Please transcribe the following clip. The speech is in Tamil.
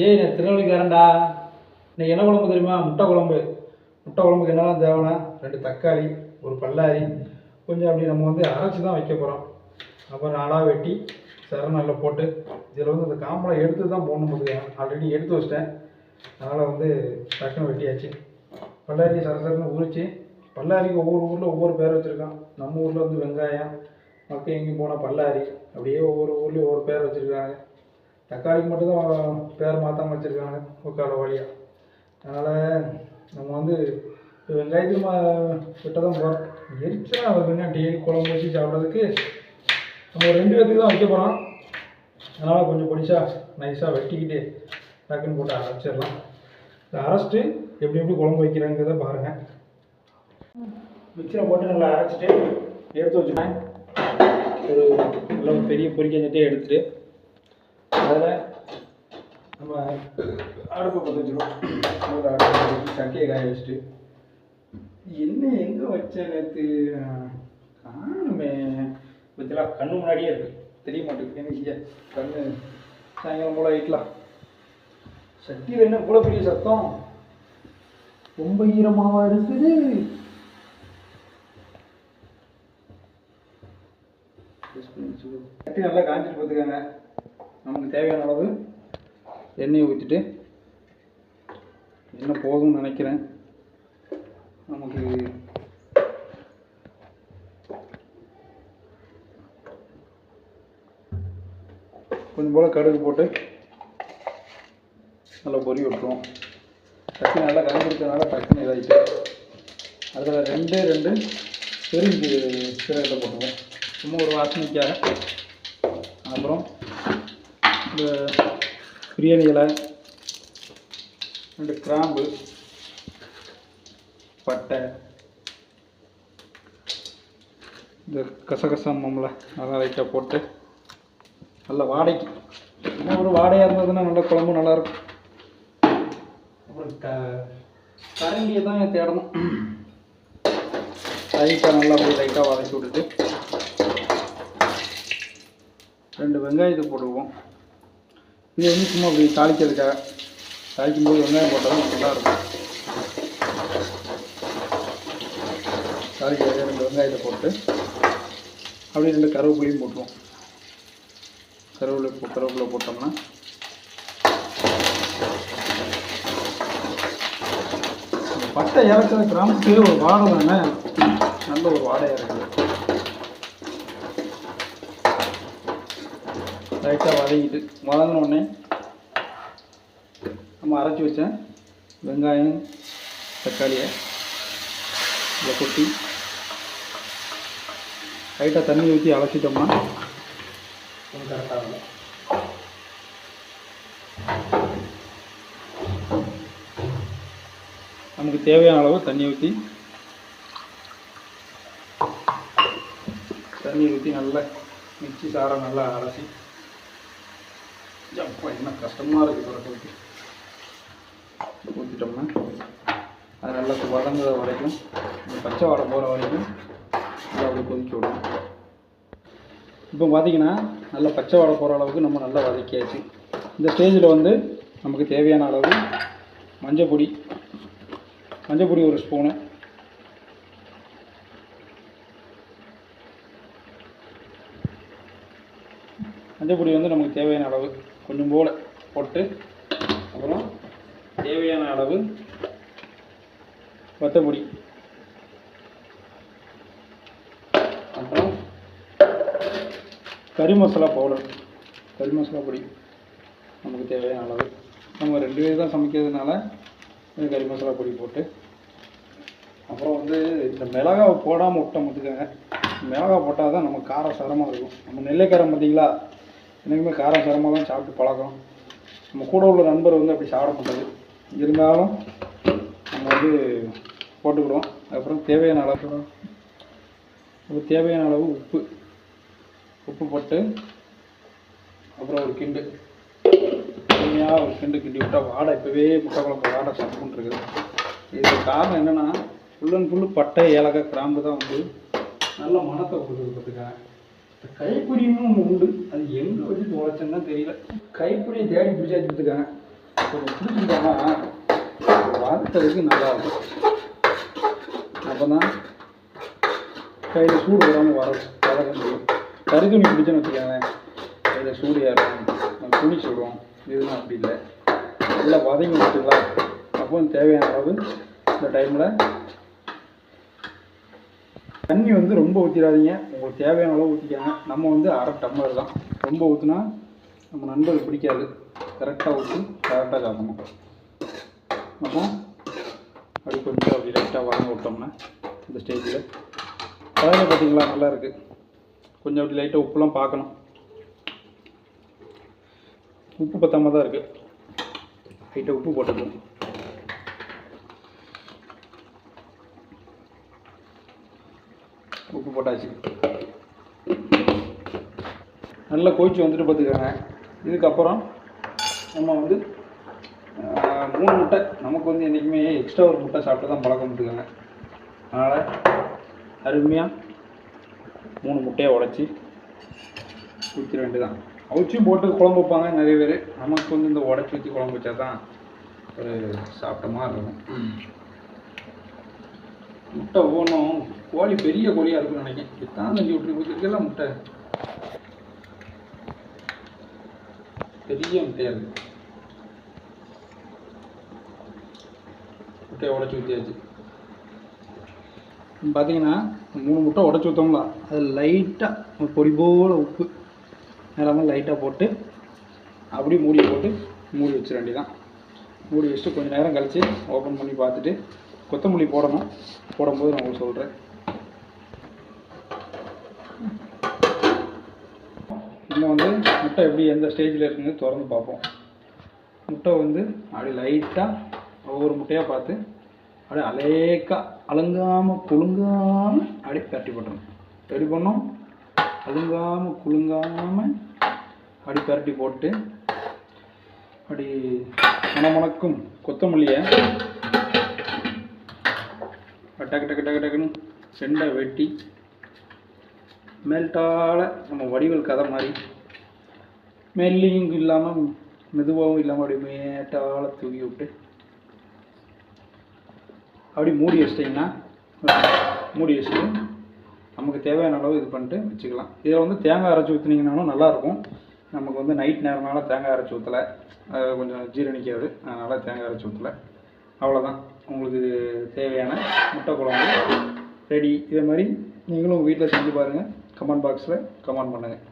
ஏய் நான் திருநெல்வேலிக்காரன்டா. இன்னைக்கு என்ன குழம்பு தெரியுமா? முட்டை குழம்பு. முட்டை குழம்புக்கு என்னெல்லாம் தேவைன்னா ரெண்டு தக்காளி ஒரு பல்லாரி. கொஞ்சம் அப்படி நம்ம வந்து அரைச்சி தான் வைக்க போகிறோம் அப்புறம் நாளாக வெட்டி சரணல்ல போட்டு இதில் வந்து அந்த காம்பளம் எடுத்து தான் போடணும் போது ஆல்ரெடி எடுத்து வச்சிட்டேன். அதனால் வந்து டக்குன்னு வெட்டியாச்சு. பல்லாரி சரசரன்னு உரிச்சு பல்லாரிக்கு ஒவ்வொரு ஊரில் ஒவ்வொரு பேர் வச்சுருக்கான். நம்ம ஊரில் வந்து வெங்காயம் மக்கள் எங்கேயும் போனால் பல்லாரி. அப்படியே ஒவ்வொரு ஊர்லேயும் ஒவ்வொரு பேர் வச்சுருக்காங்க. தக்காளிக்கு மட்டும்தான் பேர் மாற்றாமல் வச்சுருக்காங்க முக்கால வழியாக அதனால் நம்ம வந்து இப்போ வெங்காயத்துக்கு மா தான் போகிறோம் எரிச்சா வருதுங்க டெய்லி குழம்பு வச்சு சாப்பிட்றதுக்கு. நம்ம ரெண்டு பேர்த்துக்கு தான் வைக்க போகிறோம் அதனால் கொஞ்சம் பொடிச்சா நைஸாக வெட்டிக்கிட்டு டக்குன்னு போட்டு அரைச்சிடலாம். இதை அரைச்சிட்டு எப்படி எப்படி குழம்பு வைக்கிறாங்கிறத பாருங்கள் மிக்சியில் போட்டு நல்லா அரைச்சிட்டு எடுத்து வச்சுருவேன் ஒரு நல்ல பெரிய பொறிக்கஞ்சிட்டே எடுத்துட்டு அதில் நம்ம அடுப்பு பற்ற வச்சுருவோம் ஒரு அடுப்பு பற்ற வச்சு காய வச்சுட்டு. என்ன எங்கே வச்ச நேற்று காணுமே. பற்றிலாம் கண்ணு முன்னாடியே இருக்குது தெரிய மாட்டேங்குது. என்ன செய்ய? கண்ணு சாயங்காலம் போல் வைக்கலாம். சட்டியில் என்ன இவ்வளோ பெரிய சத்தம். ரொம்ப ஈரமாக இருக்குது? சட்டி நல்லா காஞ்சிட்டு பார்த்துக்கோங்க. நமக்கு தேவையான அளவு எண்ணெயை ஊற்றிட்டு என்ன போதும்னு நினைக்கிறேன். நமக்கு கொஞ்சம் போல் கடுகு போட்டு நல்லா பொரி விட்டுருவோம். டக்குனு நல்லா காஞ்சிருக்கிறதுனால டக்குன்னு இதாகிட்டு அதில் ரெண்டு ரெண்டு பெருஞ்சு சீரகத்தை போட்டுருவோம். சும்மா ஒரு வாசனைக்காக. அப்புறம் இந்த பிரியாணி இலை ரெண்டு கிராம்பு பட்டை இந்த கசகசாமம்ல நல்லா லைட்டாக போட்டு நல்ல வாடைக்கு. ஏன்னா ஒரு வாடையாக இருந்ததுன்னா நல்ல குழம்பு நல்லாயிருக்கும். அப்புறம் க கரண்டியை தான் தேடணும். லைட்டாக நல்லா போய் லைட்டாக வதக்கி விட்டுட்டு ரெண்டு வெங்காயத்தை போட்டுக்குவோம். இது வந்து சும்மா அப்படி தாளிக்கிறதுக்காக தாளிக்கும் போது வெங்காயம் போட்டால் தான் நல்லா இருக்கும் தாளிக்கிறதுக்கு ரெண்டு வெங்காயத்தை போட்டு அப்படியே ரெண்டு கருவேப்பிலையும் போட்டுருவோம். கருவேப்பிலை போ- கருவேப்பிலை போட்டோம்னா பட்டை இறக்குற கிராமத்துக்கு ஒரு வாடை தானே? நல்ல ஒரு வாடகை இறக்குது லைட்டாக வதங்கிட்டு வதங்கின உடனே நம்ம அரைச்சி வச்ச வெங்காயம் தக்காளியை இதில் கொட்டி லைட்டாக தண்ணி ஊற்றி அலசிட்டோம்னா கரெக்டாக இருக்கும் நமக்கு தேவையான அளவு தண்ணி ஊற்றி தண்ணி ஊற்றி நல்லா மிக்சி சாரை நல்லா அலசி அப்பா என்ன கஷ்டமாக இருக்குது திறக்கிறதுக்கு ஊற்றிட்டோம்னா அது நல்லா வதங்குற வரைக்கும் பச்சை வாடை போகிற வரைக்கும் நல்லா அப்படி கொதிக்க விடும். இப்போ பார்த்தீங்கன்னா நல்லா பச்சை வாடை போகிற அளவுக்கு நம்ம நல்லா வதக்கியாச்சு. இந்த ஸ்டேஜில் வந்து நமக்கு தேவையான அளவு மஞ்சள் பொடி மஞ்சள் பொடி ஒரு ஸ்பூனு. மஞ்சள் பொடி வந்து நமக்கு தேவையான அளவு கொஞ்சம் போல் போட்டு அப்புறம் தேவையான அளவு வத்தப்பொடி அப்புறம் கறி மசாலா பவுடர் கறி மசாலா பொடி நமக்கு தேவையான அளவு. நம்ம ரெண்டு பேர் தான் சமைக்கிறதுனால கறி மசாலா பொடி போட்டு. அப்புறம் வந்து இந்த மிளகாவை போடாமல் விட்டோம் பார்த்துக்கோங்க மிளகா போட்டால் தான் நம்ம காரம் சரமாக இருக்கும். நம்ம நெல்லைக்காரம் பார்த்தீங்களா? எனக்குமே காரம் சிரமமாக தான் சாப்பிட்டு பழக்கம். நம்ம கூட உள்ள நண்பர் வந்து அப்படி சாப்பிட மாட்டாது இருந்தாலும் நம்ம வந்து போட்டுக்கிடுவோம். அப்புறம் தேவையான அளவு அப்புறம் தேவையான அளவு உப்பு. உப்பு போட்டு அப்புறம் ஒரு கிண்டு. தனியாக ஒரு கிண்டு கிண்டி விட்டால் வாடை இப்போவே முட்டை குழம்பு வாடை சாப்பிட்டுருக்குது இதுக்கு காரணம் என்னென்னா ஃபுல் அண்ட் ஃபுல்லு பட்டை ஏலக்காய் கிராம்பு தான் வந்து நல்ல மணத்தை கொடுக்குறதுக்காக கைப்பிடின்னு கைப்பிடியும் ஒன்று உண்டு. அது எங்கே வச்சு தொலைச்சேன்னு தெரியல. கைப்பிடியை தேடி பிடிச்சாச்சு வச்சுருக்காங்க கொஞ்சம் பிடிச்சிக்கிட்டோம்னா நல்லா இருக்கும். அப்போ தான் கையில் சூடு வராமல் வர வளர முடியும். கருதுணி பிடிச்சேன்னு பிடிச்சோன்னு வச்சுக்கோங்க கையில் சூடு ஏறும் நம்ம துணி சுடுவோம் இதுதான் அப்படி இல்லை. நல்லா வதங்கி விட்டுக்கலாம். அப்போ தேவையான அளவு இந்த டைமில் தண்ணி வந்து ரொம்ப ஊற்றிடாதீங்க உங்களுக்கு தேவையான அளவு ஊற்றிக்காங்க நம்ம வந்து அரை டம்ளர் தான். ரொம்ப ஊற்றுனா நம்ம நண்பர்கள் பிடிக்காது. கரெக்டாக ஊற்றி கரெக்டாக சாப்பிடணும். அப்போ அப்படி கொஞ்சம் அப்படி லைட்டாக வதங்க விட்டோம்னா இந்த ஸ்டேஜில் கலரில் பார்த்தீங்களா நல்லா இருக்குது கொஞ்சம் அப்படி லைட்டாக உப்புலாம் பார்க்கணும் உப்பு பத்தாம தான் இருக்குது லைட்டாக உப்பு போட்டுக்கணும். உப்பு போட்டாச்சு. நல்லா கொதிச்சு வந்துட்டு பார்த்துக்கோங்க. இதுக்கப்புறம் நம்ம வந்து மூணு முட்டை. நமக்கு வந்து என்றைக்குமே எக்ஸ்ட்ரா ஒரு முட்டை சாப்பிட்டு தான் பழக்கம் விட்டுக்கோங்க அதனால் அருமையாக மூணு முட்டையை உடச்சி ஊற்றிட வேண்டியதான் அவிச்சும் போட்டு குழம்பு வைப்பாங்க நிறைய பேர். நமக்கு வந்து இந்த உடச்சி ஊற்றி குழம்பு வச்சா தான் ஒரு சாப்பிட்ட மாதிரி இருக்கும். முட்டை ஒவ்வொன்றும் கோழி பெரிய கோழியாக இருக்கும்னு நினைக்கிறேன். எத்தான் செஞ்சு விட்டு கொடுத்துருக்கல முட்டை? பெரிய முட்டையாக இருக்குது முட்டையை உடச்சி ஊற்றியாச்சு பார்த்தீங்கன்னா மூணு முட்டை உடச்சி ஊற்றோம்ல அது லைட்டாக பொடி போல் உப்பு. நிலமா லைட்டாக போட்டு அப்படியே மூடி போட்டு மூடி வச்சிட வேண்டியதான் மூடி வச்சுட்டு கொஞ்சம் நேரம் கழித்து ஓப்பன் பண்ணி பார்த்துட்டு கொத்தமல்லி போடணும். போடும்போது நான் உங்களுக்கு சொல்கிறேன் இன்னும் வந்து முட்டை எப்படி எந்த ஸ்டேஜில் இருக்குன்னு திறந்து பார்ப்போம். முட்டை வந்து அப்படியே லைட்டாக ஒவ்வொரு முட்டையாக பார்த்து அப்படியே அலேக்கா அலங்காமல் குலுங்காமல் அப்படியே பரட்டி போட்டுறணும். ரெடி பண்ணோம் அழுங்காமல் குலுங்காமல் அப்படி பரட்டி போட்டு அப்படி மணமணக்கும் கொத்தமல்லியை டக்கு டக்கு டக்கு டக்குன்னு செண்டை வெட்டி மேல்டால நம்ம வடிவல் கதை மாதிரி மெல்லியும் இல்லாமல் மெதுவாகவும் இல்லாமல் அப்படி மேட்டால் தூக்கி விட்டு அப்படி மூடி வச்சிட்டிங்கன்னா மூடி வச்சுட்டு நமக்கு தேவையான அளவு இது பண்ணிட்டு வச்சுக்கலாம். இதில் வந்து தேங்காய் அரைச்சி ஊற்றுனீங்கனாலும் நல்லாயிருக்கும். நமக்கு வந்து நைட் நேரம்னால தேங்காய் அரைச்சி ஊற்றலை கொஞ்சம் ஜீரணிக்காது. அதனால் தேங்காய் அரைச்சி ஊற்றலை அவ்வளோதான் உங்களுக்கு தேவையான முட்டை குழம்பு ரெடி. இதை மாதிரி நீங்களும் வீட்டில் செஞ்சு பாருங்கள் கமெண்ட் பாக்ஸில் கமெண்ட் பண்ணுங்கள்